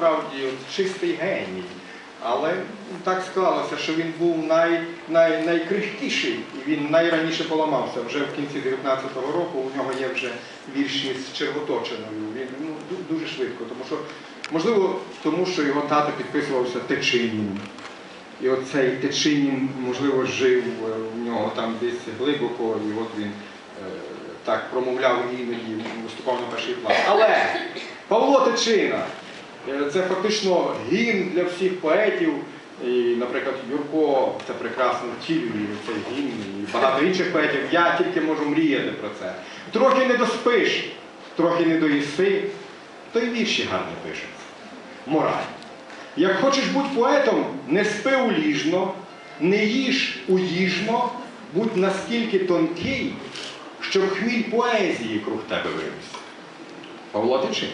насправді от, чистий геній. Але так склалося, що він був най, най, найкрихкіший, і він найраніше поламався. Вже в кінці 19-го року у нього є вже вірші з червоточиною. Він ну, дуже швидко, тому що, можливо, тому що його тато підписувався Течинін. І оцей Течинін, можливо, жив е, у нього там десь глибоко, і от він е, так промовляв іноді, виступав на перший план. Але Павло Тичина е, це фактично гімн для всіх поетів. І, наприклад, Юрко це прекрасно втілює цей гімн і багато інших поетів. Я тільки можу мріяти про це. Трохи не доспиш, трохи не доїси, то й вірші гарно пишуться. Мораль. Як хочеш бути поетом, не спи уліжно, не їж уїжно, будь наскільки тонкий, щоб хміль поезії круг тебе вивіз. Павло Тичина.